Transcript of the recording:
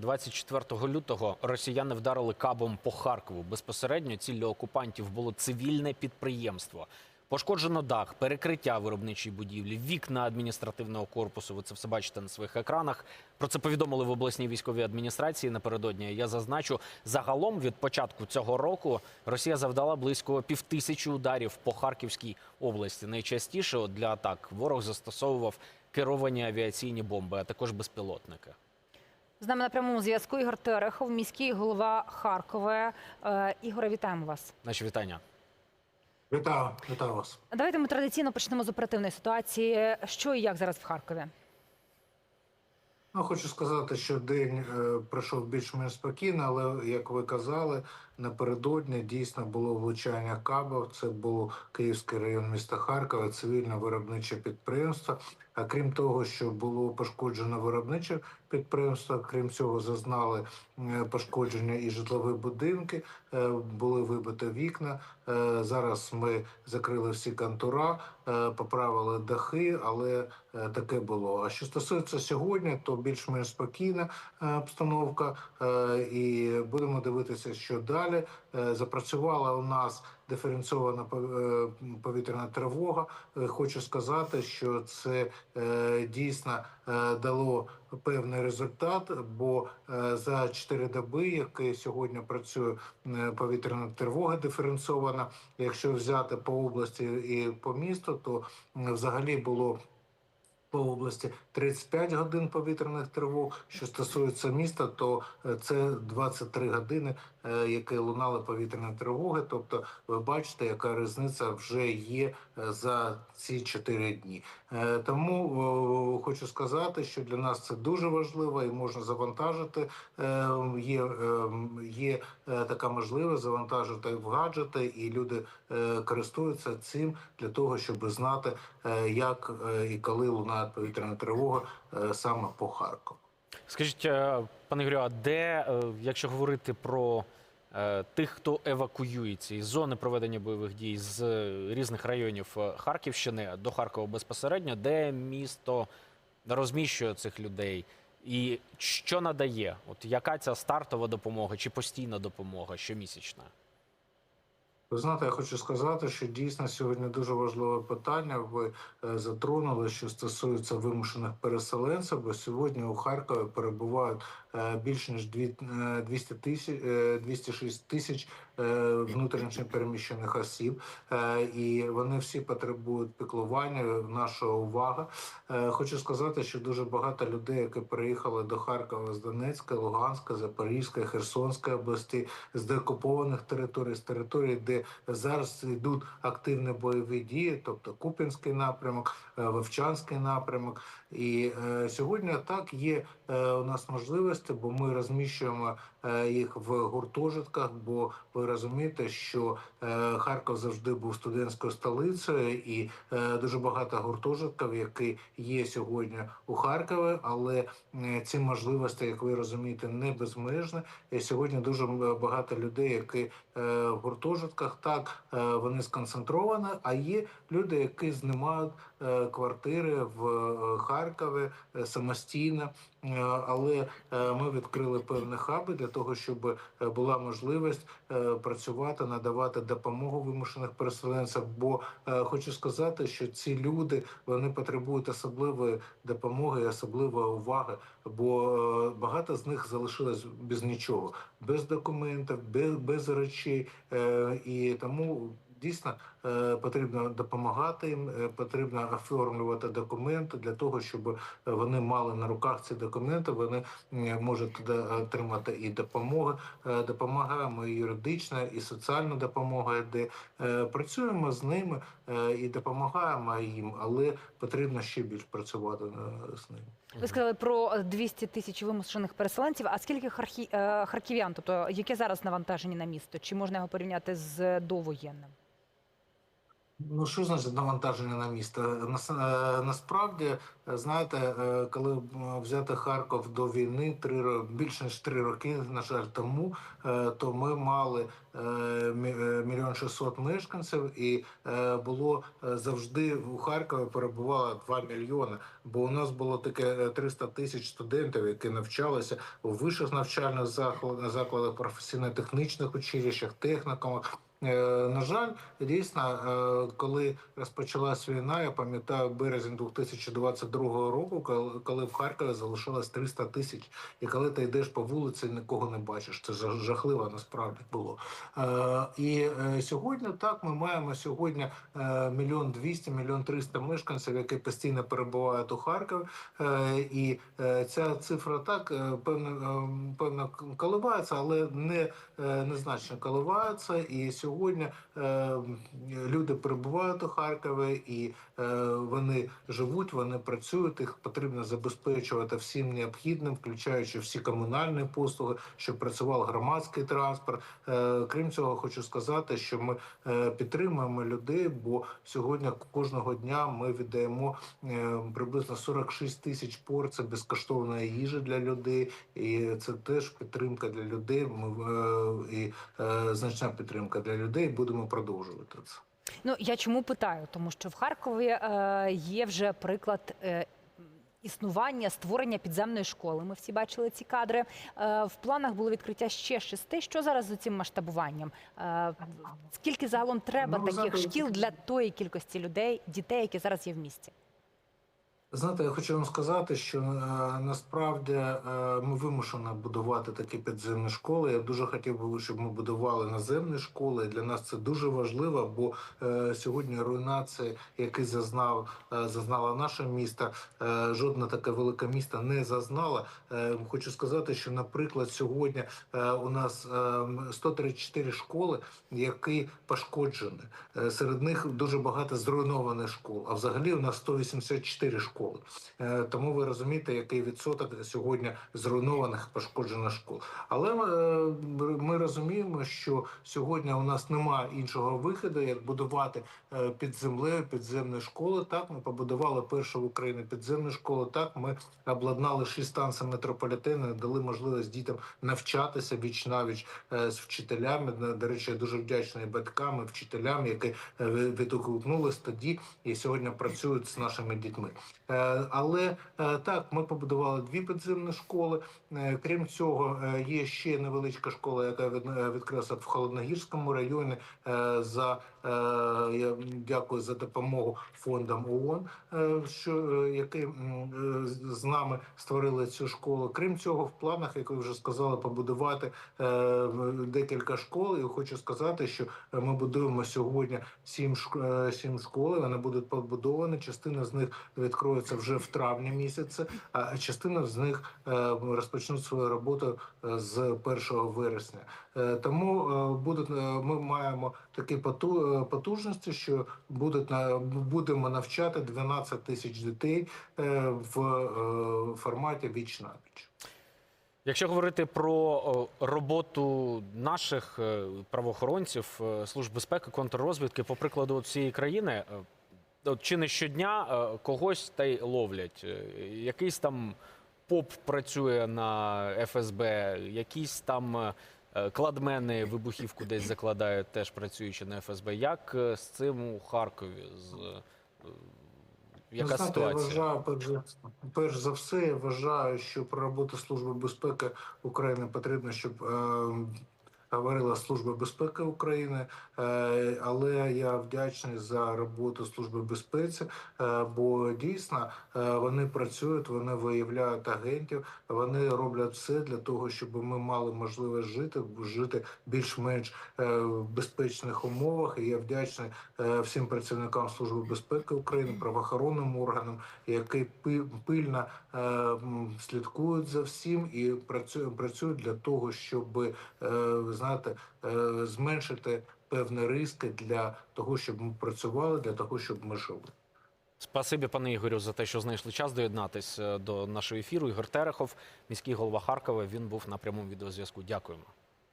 24 лютого росіяни вдарили кабом по Харкову. Безпосередньо ціллю окупантів було цивільне підприємство. Пошкоджено дах, перекриття виробничої будівлі, вікна адміністративного корпусу. Ви це все бачите на своїх екранах. Про це повідомили в обласній військовій адміністрації напередодні. Я зазначу, загалом від початку цього року Росія завдала близько півтисячі ударів по Харківській області. Найчастіше для атак ворог застосовував керовані авіаційні бомби, а також безпілотники. З нами на прямому зв'язку Ігор Терехов, міський голова Харкова. Е, Ігоре, вітаємо вас. Наші вітання. Вітаю, вітаю вас. Давайте ми традиційно почнемо з оперативної ситуації. Що і як зараз в Харкові? Ну, хочу сказати, що день е, пройшов більш-менш спокійно, але як ви казали, напередодні дійсно було влучання кабів. Це був Київський район міста Харкова, цивільне виробниче підприємство. А крім того, що було пошкоджено виробниче підприємство, крім цього, зазнали пошкодження і житлові будинки, е, були вибиті вікна. Е, Зараз ми закрили всі контура, е, поправили дахи, але таке було. А що стосується сьогодні, то більш-менш спокійна обстановка, і будемо дивитися, що далі. Е, Запрацювала у нас диференційована е, повітряна тривога. Е, Хочу сказати, що це дійсно дало певний результат, бо за 4 доби, які сьогодні працює повітряна тривога диференційована, якщо взяти по області і по місту, то взагалі було по області 35 годин повітряних тривог. Що стосується міста, то е, це 23 години, е, які лунали повітряні тривоги. Тобто, ви бачите, яка різниця вже є е, за ці 4 дні. Тому хочу сказати, що для нас це дуже важливо і можна завантажити. Є, є така можливість завантажити в гаджети, і люди е, користуються цим для того, щоб знати, е, як е, і коли лунає повітряна тривога е, саме по Харкову. Скажіть, е, пане Ігорю, а де, е, якщо говорити про е, тих, хто евакуюється із зони проведення бойових дій з е, різних районів е, Харківщини до Харкова безпосередньо, де місто розміщує цих людей? І що надає? От яка ця стартова допомога чи постійна допомога щомісячна? Ви знаєте, я хочу сказати, що дійсно сьогодні дуже важливе питання. Ви е, затронули, що стосується вимушених переселенців. Бо сьогодні у Харкові перебувають е, більш ніж дві- е, 200 тисяч, е, 206 тисяч внутрішньо переміщених осіб, і вони всі потребують піклування, нашої уваги. Хочу сказати, що дуже багато людей, які приїхали до Харкова з Донецька, Луганська, Запорізька, Херсонської області, з деокупованих територій, з територій, де зараз йдуть активні бойові дії, тобто Купінський напрямок, е, Вовчанський напрямок. І е, сьогодні так є е, у нас можливості, бо ми розміщуємо е, їх в гуртожитках. Бо ви розумієте, що е, Харків завжди був студентською столицею, і е, дуже багато гуртожитків, які є сьогодні у Харкові, але е, ці можливості, як ви розумієте, не безмежні. І сьогодні дуже багато людей, які е, в гуртожитках, так е, вони сконцентровані, а є люди, які знімають е, квартири в е, Харкові е, самостійно. Е, Але е, ми відкрили певні хаби для того, щоб була можливість працювати, надавати допомогу вимушених переселенців. Бо хочу сказати, що ці люди вони потребують особливої допомоги і особливої уваги, бо багато з них залишилось без нічого, без документів, без, без речей, і тому. Дійсно е, потрібно допомагати їм, е, потрібно оформлювати документи для того, щоб вони мали на руках ці документи. Вони можуть туди отримати і допомоги. Е, Допомагаємо і юридична, і соціальна допомога, де працюємо з ними і допомагаємо їм, але потрібно ще більш працювати з ними. Ви сказали про 200 тисяч вимушених переселенців. А скільки харків'ян? Тобто яке зараз навантаження на місто? Чи можна його порівняти з довоєнним? Ну, що значить навантаження на місто? Е, насправді, знаєте, е, коли взяти Харків до війни три більше ніж три роки, на жаль, тому, е, то ми мали мі- мільйон шістсот мешканців, і було завжди у Харкові перебувало 2 мільйони. Бо у нас було таке е, 300 тисяч студентів, які навчалися у вищих навчальних закладах професійно-технічних училищах, технікумах. Е, На жаль, дійсно, е, коли розпочалась війна, я пам'ятаю березень 2022 року, коли- в Харкові залишилось 300 тисяч, і коли ти йдеш по вулиці, нікого не бачиш. Це жахливо насправді було. Е, І сьогодні так ми маємо сьогодні мільйон двісті, мільйон триста мешканців, які постійно перебувають у Харкові. І ця цифра так певно, певно коливається, але не незначно коливається. І сьогодні е, люди перебувають у Харкові, і вони живуть, вони працюють. Їх потрібно забезпечувати всім необхідним, включаючи всі комунальні послуги, щоб працював громадський транспорт. Е, Крім цього, хочу сказати, що ми е, підтримуємо людей, бо сьогодні кожного дня ми віддаємо е, приблизно 46 тисяч порцій безкоштовної їжі для людей, і це теж підтримка для людей. Ми е, і е, значна підтримка для людей. Будемо продовжувати це. Ну я чому питаю? Тому що в Харкові е, є вже приклад. Е, Існування створення підземної школи. Ми всі бачили ці кадри. Е, в планах було відкриття ще шести. Що зараз за цим масштабуванням? Е, скільки загалом треба Ну, таких шкіл для тої кількості людей, дітей, які зараз є в місті? Знаєте, я хочу вам сказати, що е, насправді е, ми вимушені будувати такі підземні школи. Я дуже хотів би, щоб ми будували наземні школи. Для нас це дуже важливо, бо е, сьогодні руйнації, які зазнав е, зазнало наше місто, е, жодне таке велике місто не зазнало. Е, хочу сказати, що, наприклад, сьогодні е, у нас е, 134 школи, які пошкоджені. Е, Серед них дуже багато зруйнованих школ. А взагалі у нас 184 школи. Е, Тому ви розумієте, який відсоток сьогодні зруйнованих пошкоджених школ. Але е, ми розуміємо, що сьогодні у нас немає іншого виходу, як будувати е, під землею підземні школи. Так ми побудували першу в Україні підземну школу. Так ми обладнали шість станцій метрополітену, дали можливість дітям навчатися віч навіч з вчителями. До речі, дуже вдячний батькам і вчителям, які відгукнулись тоді і сьогодні працюють з нашими дітьми. Е, Але е, так, ми побудували дві підземні школи. Е, Крім цього, є ще невеличка школа, яка від- відкрилася в Холодногірському районі. За я дякую за допомогу фондам ООН, е, що е, які е, з- нами створили цю школу. Крім цього, в планах, як ви вже сказали, побудувати е, декілька школ. І хочу сказати, що е, ми будуємо сьогодні сім е, сім школ. Вони будуть побудовані. Частина з них відкроється вже в травні місяці, а частина з них е, розпочнуть свою роботу е, з 1 вересня. Е, Тому е, будуть е, ми маємо такі е, потужності, що будуть будемо навчати 12 тисяч дітей е, в форматі віч на віч. Якщо говорити про роботу наших правоохоронців, служб безпеки, контррозвідки, по прикладу цієї країни, чи не щодня когось та й ловлять. Якийсь там поп працює на ФСБ, якісь там кладмени вибухівку десь закладають, теж працюючи на ФСБ. Як е, з цим у Харкові? З, е, яка Ну, знаєте, ситуація? Я вважаю, перш за, перш за все, я вважаю, що про роботу Служби безпеки України потрібно, щоб е, говорила Служба безпеки України, е, але я вдячний за роботу Служби безпеці, е, бо дійсно е, вони працюють, вони виявляють агентів, вони роблять все для того, щоб ми мали можливість жити, жити більш-менш в безпечних умовах. І я вдячний всім працівникам Служби безпеки України, правоохоронним органам, які пи- пильно слідкують за всім і працюють для того, щоб знаєте, е, зменшити певні риски для того, щоб ми працювали, для того, щоб ми жили. Спасибі, пане Ігорю, за те, що знайшли час доєднатись е, до нашого ефіру. Ігор Терехов, міський голова Харкова. Він був на прямому відеозв'язку. Дякуємо.